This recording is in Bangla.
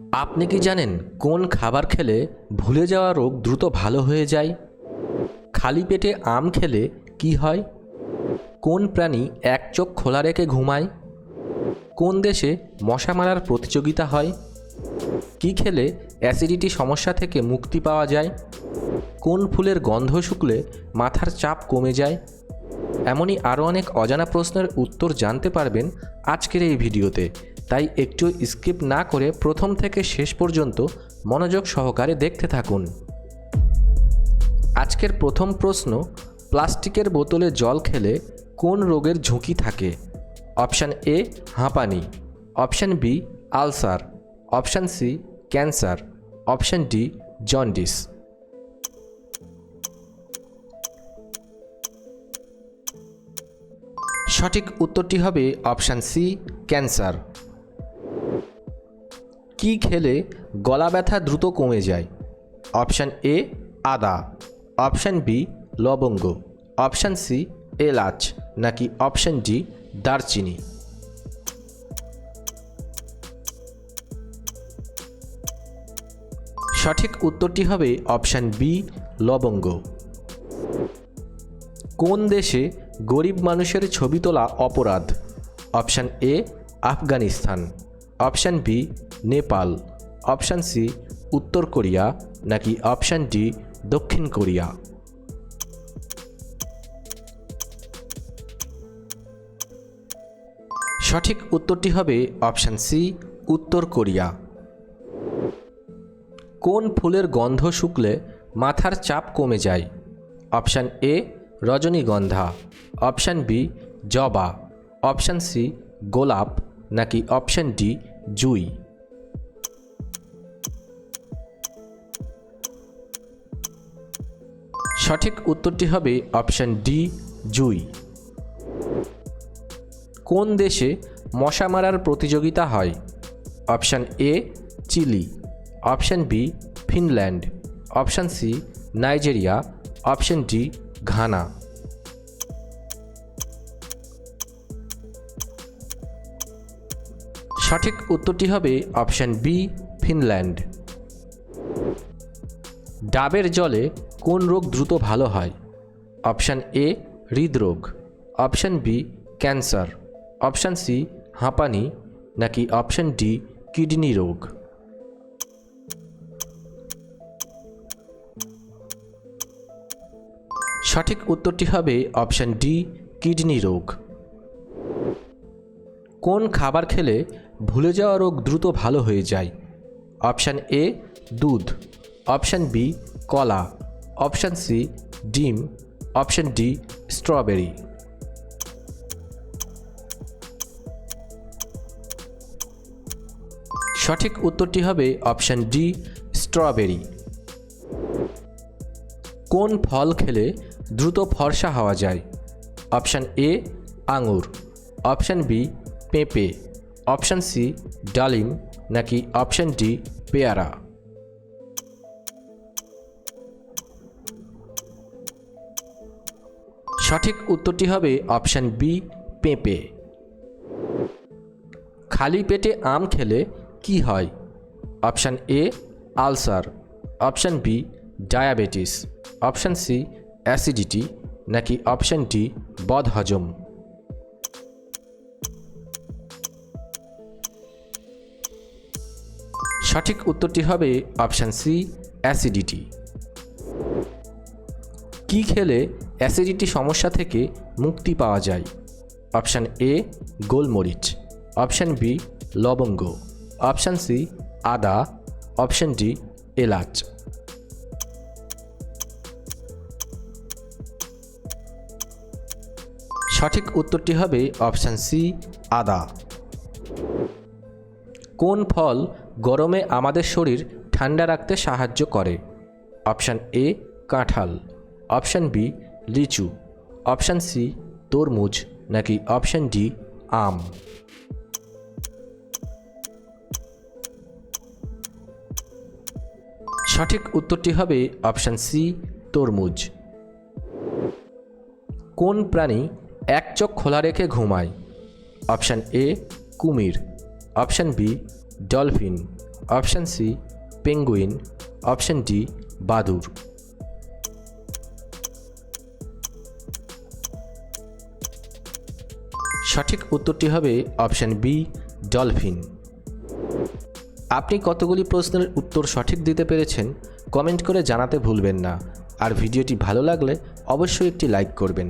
আপনি কি জানেন কোন খাবার খেলে ভুলে যাওয়া রোগ দ্রুত ভালো হয়ে যায়? খালি পেটে আম খেলে কি হয়? কোন প্রাণী এক চোখ খোলা রেখে ঘুমায়? কোন দেশে মশা মারার প্রতিযোগিতা হয়? কি খেলে অ্যাসিডিটি সমস্যা থেকে মুক্তি পাওয়া যায়? কোন ফুলের গন্ধ শুকলে মাথার চাপ কমে যায়? এমনই আরও অনেক অজানা প্রশ্নের উত্তর জানতে পারবেন আজকের এই ভিডিওতে। তাই একটু স্কিপ না করে প্রথম থেকে শেষ পর্যন্ত মনোযোগ সহকারে দেখতে থাকুন। আজকের প্রথম প্রশ্ন, প্লাস্টিকের বোতলে জল খেলে কোন রোগের ঝুঁকি থাকে? অপশান এ, হাঁপানি। Option B, ulcer. Option C, cancer. Option D, jaundice. সঠিক উত্তরটি হবে অপশান সি, ক্যান্সার। কি খেলে গলা ব্যথা দ্রুত কমে যায়? অপশান এ, আদা। অপশান বি, লবঙ্গ। অপশান সি, এলাচ। নাকি অপশান ডি, দারচিনি। সঠিক উত্তরটি হবে অপশান বি, লবঙ্গ। কোন দেশে গরিব মানুষের ছবি তোলা অপরাধ? Option A, Afghanistan. Option B, Nepal. Option C, উত্তর কোরিয়া, নাকি অপশান ডি, দক্ষিণ কোরিয়া। সঠিক উত্তরটি হবে অপশান সি, উত্তর কোরিয়া। কোন ফুলের গন্ধ শুকলে মাথার চাপ কমে যায়? অপশান এ, রজনীগন্ধা। অপশান বি, জবা। অপশান সি, গোলাপ। নাকি অপশান ডি জুই। সঠিক উত্তরটি হবে অপশান ডি, জুই। কোন দেশে মশা মারার প্রতিযোগিতা হয়? Option A, Chile. Option B, Finland. Option C, Nigeria. Option D, Ghana. সঠিক উত্তরটি হবে অপশান বি, ফিনল্যান্ড। ডাবের জলে কোন রোগ দ্রুত ভালো হয়? অপশান এ, হৃদরোগ। Option B, cancer. Option C, হাঁপানি। নাকি অপশান ডি, কিডনি রোগ। সঠিক উত্তরটি হবে অপশান ডি, কিডনি রোগ। কোন খাবার খেলে ভুলে যাওয়া রোগ দ্রুত ভালো হয়ে যায়। অপশান এ, দুধ। অপশান বি, কলা। অপশান সি, ডিম। Option D, strawberry. সঠিক উত্তরটি হবে অপশান ডি, স্ট্রবেরি। কোন ফল খেলে দ্রুত ফর্সা হওয়া যায়? অপশান এ, আঙুর। অপশান বি, পেঁপে। অপশান সি, ডালিম, নাকি অপশান ডি, পেয়ারা? সঠিক উত্তরটি হবে অপশান বি, পেঁপে। খালি পেটে আম খেলে কি হয়? Option A, ulcer. Option B, diabetes. Option C, acidity. নাকি অপশান ডি, বদহজম? সঠিক উত্তরটি হবে অপশান সি, অ্যাসিডিটি। কি খেলে অ্যাসিডিটি সমস্যা থেকে মুক্তি পাওয়া যায়? অপশান এ, গোলমরিচ। অপশান বি, লবঙ্গ। অপশান সি, আদা। অপশান ডি, এলাচ। সঠিক উত্তরটি হবে অপশান সি, আদা। কোন ফল গরমে আমাদের শরীর ঠান্ডা রাখতে সাহায্য করে। অপশান এ, কাঁঠাল। অপশান বি, লিচু। অপশান সি, তরমুজ। নাকি অপশান ডি, আম। সঠিক উত্তরটি হবে অপশান সি, তরমুজ। কোন প্রাণী এক চোখ খোলা রেখে ঘুমায়? অপশান এ, কুমির। Option B dolphin, option C, penguin, option D, বাদুর। সঠিক উত্তরটি হবে অপশান বি, ডলফিন। আপনি কতগুলি প্রশ্নের উত্তর সঠিক দিতে পেরেছেন, কমেন্ট করে জানাতে ভুলবেন না। আর ভিডিওটি ভালো লাগলে অবশ্যই একটি লাইক করবেন।